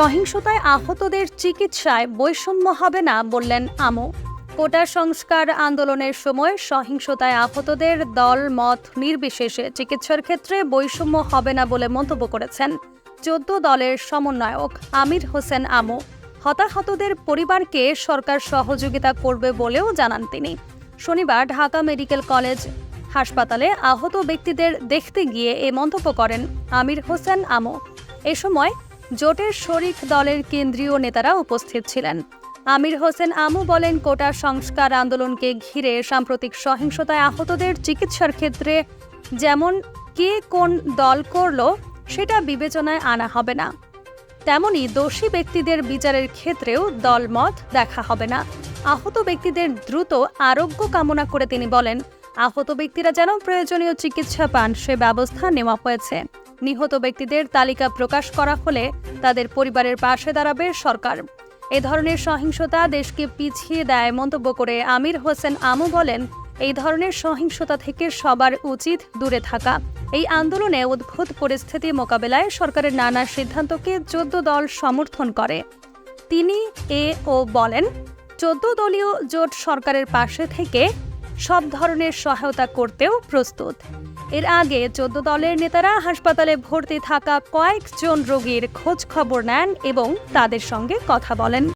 সহিংসতায় আহতদের চিকিৎসায় বৈষম্য হবে না বললেন আমো। কোটা সংস্কার আন্দোলনের সময় সহিংসতায় আহতদের দল, মত নির্বিশেষে চিকিৎসার ক্ষেত্রে বৈষম্য হবে না বলে মন্তব্য করেছেন চোদ্দ দলের সমন্বয়ক আমির হোসেন আমো। হতাহতদের পরিবারকে সরকার সহযোগিতা করবে বলেও জানান তিনি। শনিবার ঢাকা মেডিকেল কলেজ হাসপাতালে আহত ব্যক্তিদের দেখতে গিয়ে এ মন্তব্য করেন আমির হোসেন আমো। এ সময় জোটের শরিক দলের কেন্দ্রীয় নেতারা উপস্থিত ছিলেন। আমির হোসেন আমু বলেন, কোটা সংস্কার আন্দোলনকে ঘিরে সাম্প্রতিক সহিংসতায় আহতদের চিকিৎসার ক্ষেত্রে যেমন কে কোন দল করল, সেটা বিবেচনায় আনা হবে না। তেমনি দোষী ব্যক্তিদের বিচারের ক্ষেত্রেও দলমত দেখা হবে না। আহত ব্যক্তিদের দ্রুত আরোগ্য কামনা করে তিনি বলেন, আহত ব্যক্তিরা যেন প্রয়োজনীয় চিকিৎসা পান, সে ব্যবস্থা নেওয়া হয়েছে। নিহত ব্যক্তিদের তালিকা প্রকাশ করা হলে তাদের পরিবারের পাশে দাঁড়াবে সরকার। এ ধরনের সহিংসতা দেশকে পিছিয়ে দেয় মন্তব্য করে আমির হোসেন আমু বলেন, এই ধরনের সহিংসতা থেকে সবার উচিত দূরে থাকা। এই আন্দোলনে উদ্ভূত পরিস্থিতি মোকাবেলায় সরকারের নানা সিদ্ধান্তকে চোদ্দ দল সমর্থন করে। তিনি এ ও বলেন, চোদ্দ দলীয় জোট সরকারের পাশে থেকে সব ধরনের সহায়তা করতেও প্রস্তুত। এর আগে চোদ্দ দলের নেতারা হাসপাতালে ভর্তি থাকা কয়েকজন রোগীর খোঁজ খবর নেন এবং তাদের সঙ্গে কথা বলেন।